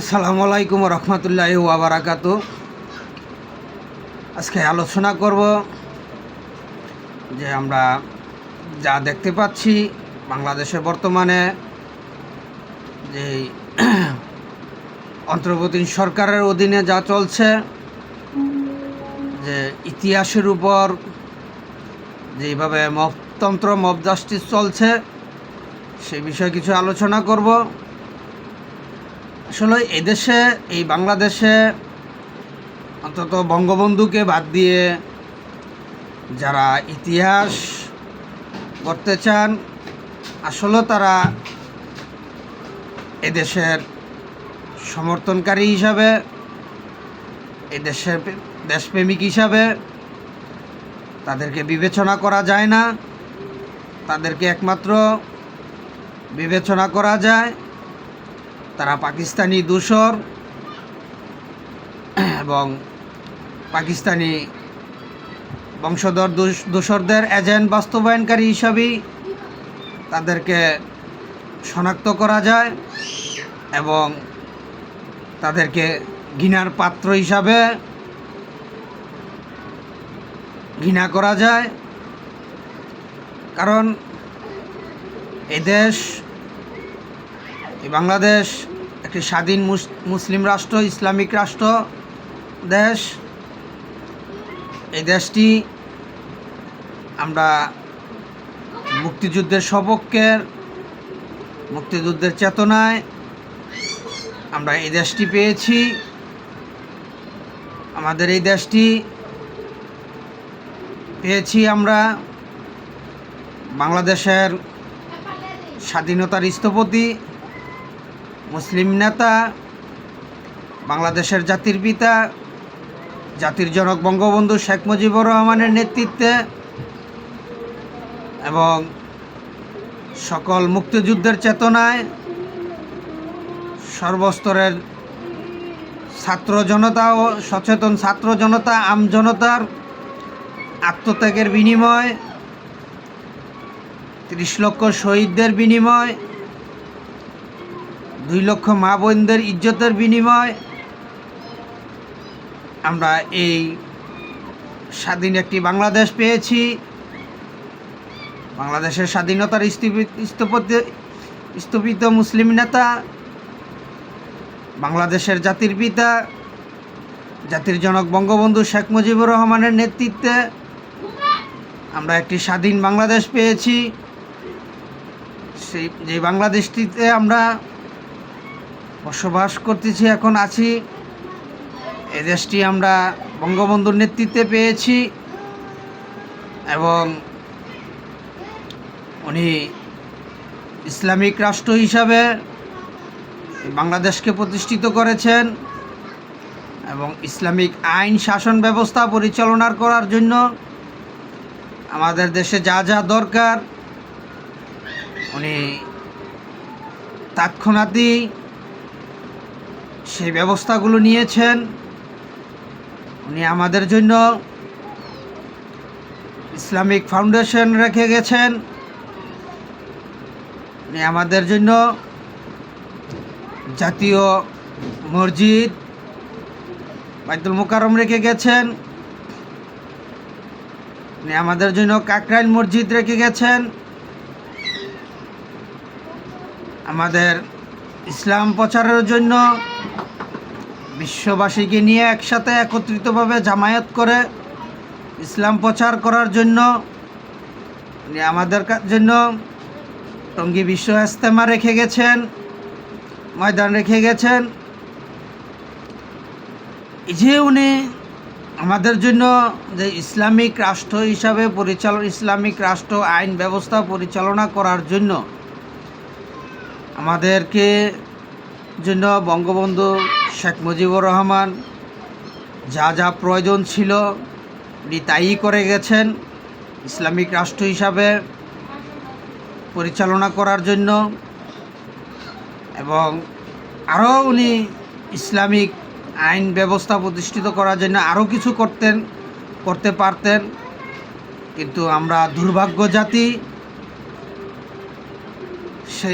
আসসালামু আলাইকুম রহমতুল্লাহ ওয়াবারাকাত আজকে আলোচনা করব যে আমরা যা দেখতে পাচ্ছি বাংলাদেশে বর্তমানে যে অন্তর্বর্তী সরকারের অধীনে যা চলছে, যে ইতিহাসের উপর যেভাবে মবতন্ত্র মব জাস্টিস চলছে, সে বিষয়ে কিছু আলোচনা করব। আসলে এদেশে এই বাংলাদেশে অন্তত বঙ্গবন্ধুকে বাদ দিয়ে যারা ইতিহাস করতে চান, আসলে তারা এদেশের সমর্থনকারী হিসাবে এদেশের দেশপ্রেমিক হিসাবে তাদেরকে বিবেচনা করা যায় না। তাদেরকে একমাত্র বিবেচনা করা যায়। তারা পাকিস্তানি দূষর এবং পাকিস্তানি বংশধর দূষ- দূষরদের এজেন্ট বাস্তবায়নকারী হিসাবেই তাদেরকে শনাক্ত করা যায় এবং তাদেরকে ঘৃণার পাত্র হিসাবে ঘৃণা করা যায়। কারণ এদেশ দেশ এই বাংলাদেশ একটি স্বাধীন মুস- মুসলিম রাষ্ট্র, ইসলামিক রাষ্ট্র দেশ। এই দেশটি আমরা মুক্তিযুদ্ধের সপক্ষের মুক্তিযুদ্ধের চেতনায় আমরা এই দেশটি পেয়েছি। আমাদের এই দেশটি পেয়েছি আমরা বাংলাদেশের স্বাধীনতার স্থপতি। মুসলিম নেতা, বাংলাদেশের জাতির পিতা, জাতির জনক বঙ্গবন্ধু শেখ মুজিবুর রহমানের নেতৃত্বে এবং সকল মুক্তিযুদ্ধের চেতনায় সর্বস্তরের ছাত্র জনতা ও সচেতন ছাত্র জনতা, আম জনতার আত্মত্যাগের বিনিময়, তিরিশ লক্ষ শহীদদের বিনিময় দুই লক্ষ মা বোনদের ইজ্জতের বিনিময় আমরা এই স্বাধীন একটি বাংলাদেশ পেয়েছি। বাংলাদেশের স্বাধীনতার স্থপি- স্থপতি স্থপিত মুসলিম নেতা, বাংলাদেশের জাতির পিতা, জাতির জনক বঙ্গবন্ধু শেখ মুজিবুর রহমানের নেতৃত্বে আমরা একটি স্বাধীন বাংলাদেশ পেয়েছি। সেই যে বাংলাদেশটিতে আমরা বসবাস করতেছি, এখন আছি। এ দেশটি আমরা বঙ্গবন্ধুর নেতৃত্বে পেয়েছি এবং উনি ইসলামিক রাষ্ট্র হিসাবে বাংলাদেশকে প্রতিষ্ঠিত করেছেন এবং ইসলামিক আইন শাসন ব্যবস্থা পরিচালনা করার জন্য আমাদের দেশে যা যা দরকার, উনি তাৎক্ষণাৎই সেই ব্যবস্থাগুলো নিয়েছেন। উনি আমাদের জন্য ইসলামিক ফাউন্ডেশন রেখে গেছেন। উনি আমাদের জন্য জাতীয় মসজিদ বাইতুল মোকারম রেখে গেছেন। উনি আমাদের জন্য কাকরাইল মসজিদ রেখে গেছেন। আমাদের ইসলাম প্রচারের জন্য বিশ্ববাসীকে নিয়ে একসাথে একত্রিতভাবে জামায়াত করে ইসলাম প্রচার করার জন্য উনি আমাদের জন্য টঙ্গী বিশ্ব ইস্তেমা রেখে গেছেন, ময়দান রেখে গেছেন। যে উনি আমাদের জন্য যে ইসলামিক রাষ্ট্র হিসাবে পরিচালন, ইসলামিক রাষ্ট্র আইন ব্যবস্থা পরিচালনা করার জন্য আমাদেরকে জন্য বঙ্গবন্ধু শেখ মুজিবুর রহমান, যা যা প্রয়োজন ছিল, উনি তাই করে গেছেন ইসলামিক রাষ্ট্র হিসাবে পরিচালনা করার জন্য এবং আরও উনি ইসলামিক আইন ব্যবস্থা প্রতিষ্ঠিত করার জন্য আরও কিছু করতেন, করতে পারতেন। কিন্তু আমরা দুর্ভাগ্য জাতি। সে,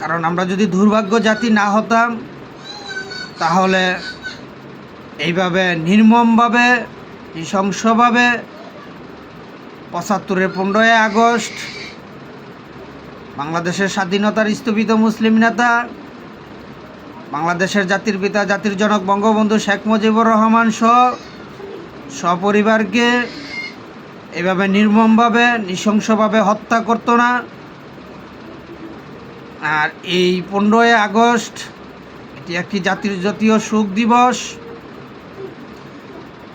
কারণ আমরা যদি দুর্ভাগ্য জাতি না হতাম তাহলে এইভাবে নির্মমভাবে, নৃশংসভাবে পঁচাত্তরের পনেরোই আগস্ট বাংলাদেশের স্বাধীনতার স্থপিত মুসলিম নেতা, বাংলাদেশের জাতির পিতা, জাতির জনক বঙ্গবন্ধু শেখ মুজিবুর রহমান সহ সপরিবারকে এভাবে নির্মমভাবে, নৃশংসভাবে হত্যা করতো না। আর এই পনেরোই আগস্ট এটি একটি জাতির জাতীয় শোক দিবস।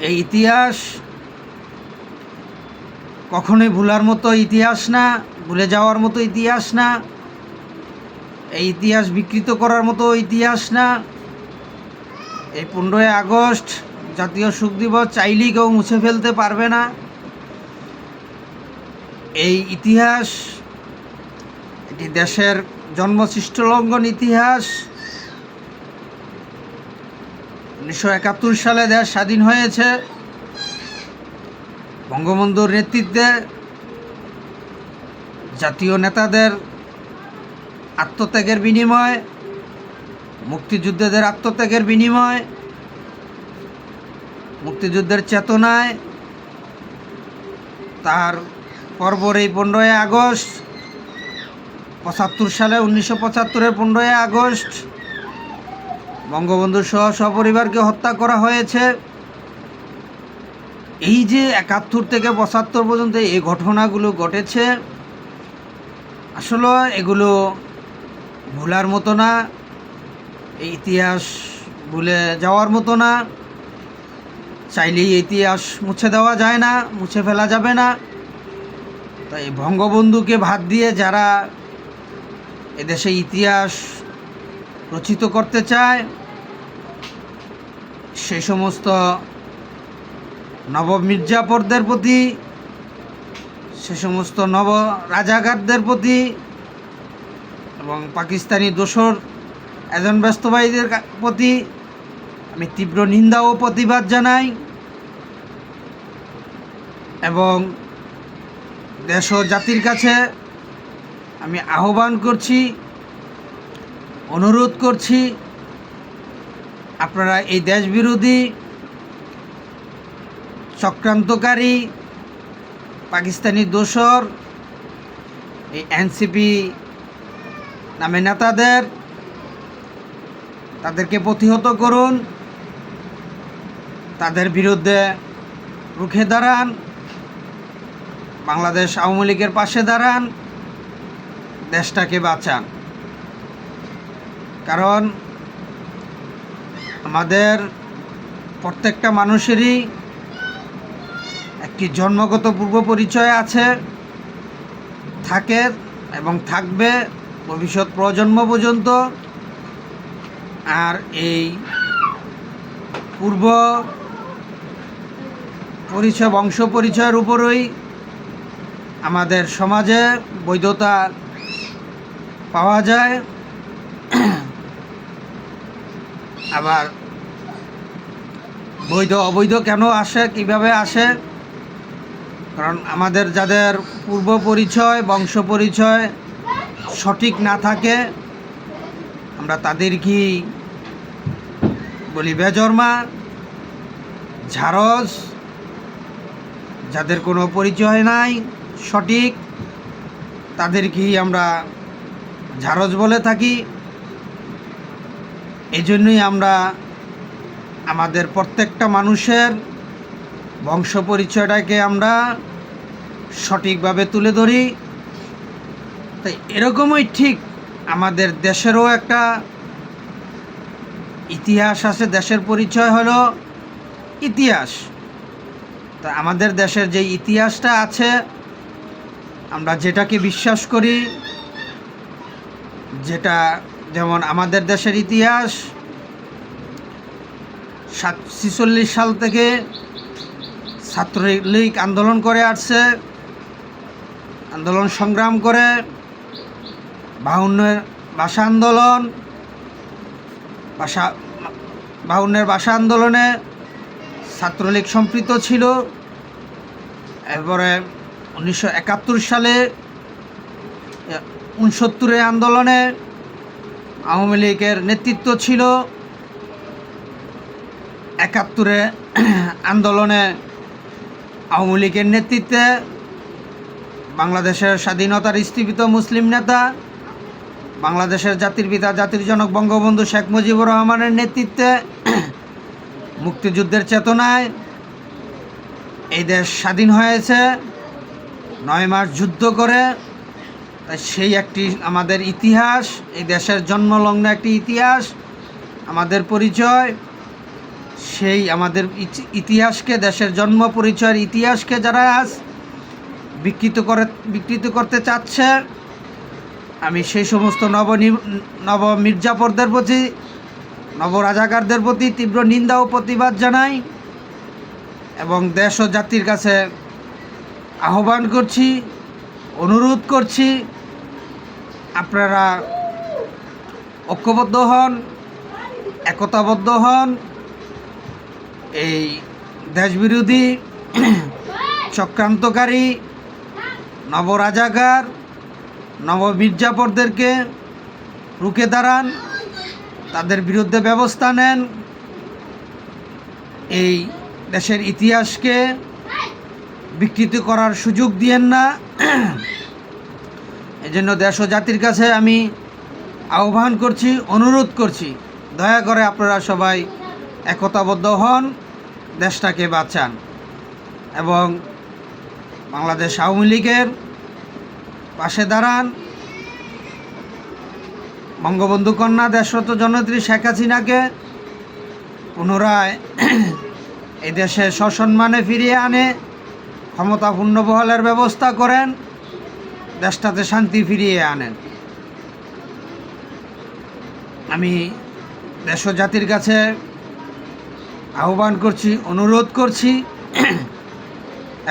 এই ইতিহাস কখনোই ভুলার মতো ইতিহাস না, ভুলে যাওয়ার মতো ইতিহাস না। এই ইতিহাস বিকৃত করার মতো ইতিহাস না। এই পনেরোই আগস্ট জাতীয় শোক দিবস চাইলেই কেউ মুছে ফেলতে পারবে না। এই ইতিহাস, এটি দেশের জন্মসৃষ্ট লঙ্ঘন ইতিহাস। উনিশশো একাত্তর সালে দেশ স্বাধীন হয়েছে। বঙ্গবন্ধুর নেতৃত্বে জাতীয় নেতাদের আত্মত্যাগের বিনিময়, মুক্তিযুদ্ধদের আত্মত্যাগের বিনিময়, মুক্তিযুদ্ধের চেতনায় তার পরপর এই পনেরোই আগস্ট, পঁচাত্তর সালে উনিশশো পঁচাত্তরের পনেরোই আগস্ট বঙ্গবন্ধু সহ সপরিবারকে হত্যা করা হয়েছে। এই যে একাত্তর থেকে পঁচাত্তর পর্যন্ত এই ঘটনাগুলো ঘটেছে, আসলে এগুলো ভুলার মতো না এই ইতিহাস ভুলে যাওয়ার মতো না, চাইলেই ইতিহাস মুছে দেওয়া যায় না, মুছে ফেলা যাবে না। তাই বঙ্গবন্ধুকে ভাত দিয়ে যারা এদেশে ইতিহাস রচিত করতে চায় সেই সমস্ত নব মির্জাপরদের প্রতি, সে সমস্ত নব রাজাকারদের প্রতি এবং পাকিস্তানি দোসর এজন ব্যস্তবাহীদের প্রতি আমি তীব্র নিন্দা ও প্রতিবাদ জানাই এবং দেশ ও জাতির কাছে আমি আহ্বান করছি, অনুরোধ করছি আপনারা এই দেশ বিরোধী চক্রান্তকারী, পাকিস্তানি দোসর এই এনসিপি নামে নেতাদের তাদেরকে প্রতিহত করুন, তাদের বিরুদ্ধে রুখে দাঁড়ান, বাংলাদেশ আওয়ামী লীগের পাশে দাঁড়ান, দেশটাকে বাঁচান। কারণ আমাদের প্রত্যেকটা মানুষেরই একটি জন্মগত পূর্ব পরিচয় আছে, থাকে এবং থাকবে ভবিষ্যৎ প্রজন্ম পর্যন্ত। আর এই পূর্ব পরিচয়, বংশ পরিচয়ের উপরই আমাদের সমাজে বৈধতা পাওয়া যায়। আবার বৈধ, অবৈধ কেন আসে, কীভাবে আসে? কারণ আমাদের যাদের পূর্ব পরিচয়, বংশ পরিচয় সঠিক না থাকে, আমরা তাদের কি বলি বেজর্মা ঝাড়স যাদের কোনো পরিচয় নাই সঠিক তাদেরকেই আমরা ঝাড়স বলে থাকি? এই জন্যই আমরা আমাদের প্রত্যেকটা মানুষের বংশ পরিচয়টাকে আমরা সঠিকভাবে তুলে ধরি। তাই এরকমই ঠিক আমাদের দেশেরও একটা ইতিহাস আছে, দেশের পরিচয় হলো ইতিহাস। তা আমাদের দেশের যে ইতিহাসটা আছে, আমরা যেটাকে বিশ্বাস করি, যেটা যেমন আমাদের দেশের ইতিহাস ছিচল্লিশ সাল থেকে ছাত্রলীগ আন্দোলন করে আসছে, আন্দোলন সংগ্রাম করে বাউন্নের ভাষা আন্দোলন, ভাষা বাউন্নের ভাষা আন্দোলনে ছাত্রলীগ সম্পৃক্ত ছিল। এরপরে উনিশশো একাত্তর সালে উনসত্তরের আন্দোলনে আওয়ামী লীগের নেতৃত্ব ছিল একাত্তরে আন্দোলনে আওয়ামী লীগের নেতৃত্বে বাংলাদেশের স্বাধীনতার স্থীপিত মুসলিম নেতা, বাংলাদেশের জাতির পিতা, জাতির জনক বঙ্গবন্ধু শেখ মুজিবুর রহমানের নেতৃত্বে মুক্তিযুদ্ধের চেতনায় এই দেশ স্বাধীন হয়েছে। নয় মাস যুদ্ধ করে তাই সেই একটি আমাদের ইতিহাস, এই দেশের জন্মলগ্ন একটি ইতিহাস, আমাদের পরিচয়, সেই আমাদের ইতিহাসকে, দেশের জন্ম পরিচয়ের ইতিহাসকে যারা আজ বিকৃত করে, বিকৃত করতে চাচ্ছে, আমি সেই সমস্ত নব নব মির্জাপরদের প্রতি, নব রাজাকারদের প্রতি তীব্র নিন্দা ও প্রতিবাদ জানাই এবং দেশ ও জাতির কাছে আহ্বান করছি, অনুরোধ করছি। আপনারা ঐক্যবদ্ধ হন, একতাবদ্ধ হন। এই দেশবিরোধী চক্রান্তকারী নবরাজাকার নব মির্জাপরদেরকে রুখে দাঁড়ান, তাদের বিরুদ্ধে ব্যবস্থা নেন। এই দেশের ইতিহাসকে বিকৃতি করার সুযোগ দিয়েন না। এই জন্য দেশ ও জাতির কাছে আমি আহ্বান করছি, অনুরোধ করছি, দয়া করে আপনারা সবাই একতাবদ্ধ হন, দেশটাকে বাঁচান। এবং বাংলাদেশ আওয়ামী লীগের পাশে দাঁড়ান। বঙ্গবন্ধু কন্যা দেশরত জনত্রী শেখ হাসিনাকে পুনরায় এই দেশে সসম্মানে ফিরিয়ে আনে ক্ষমতা পূর্ণবহলের ব্যবস্থা করেন। দেশটাতে শান্তি ফিরিয়ে আনেন। আমি দেশ জাতির কাছে আহ্বান করছি, অনুরোধ করছি।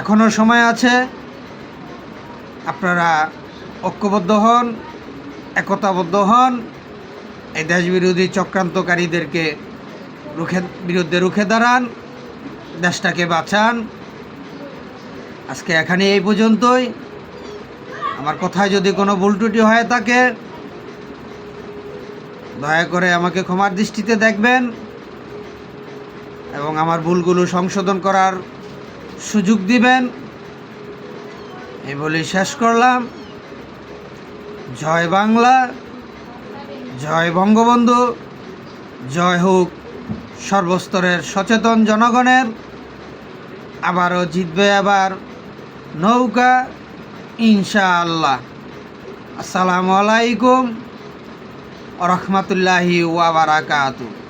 এখনও সময় আছে। আপনারা ঐক্যবদ্ধ হন, একতাবদ্ধ হন। এই দেশবিরোধী চক্রান্তকারীদেরকে রুখে, বিরুদ্ধে রুখে দাঁড়ান, দেশটাকে বাঁচান। আজকে এখানে এই পর্যন্তই। আমার কথায় যদি কোনো ভুল ত্রুটি হয়ে থাকে দয়া করে আমাকে ক্ষমার দৃষ্টিতে দেখবেন এবং আমার ভুলগুলো সংশোধন করার সুযোগ দিবেন। এই বলে শেষ করলাম। জয় বাংলা, জয় বঙ্গবন্ধু, জয় হোক সর্বস্তরের সচেতন জনগণের। আবারও জিতবে আবার নৌকা। ইনশাআল্লাহ। আসসালামু আলাইকুম রহমতুল্লাহি ওয়াবারাকাতু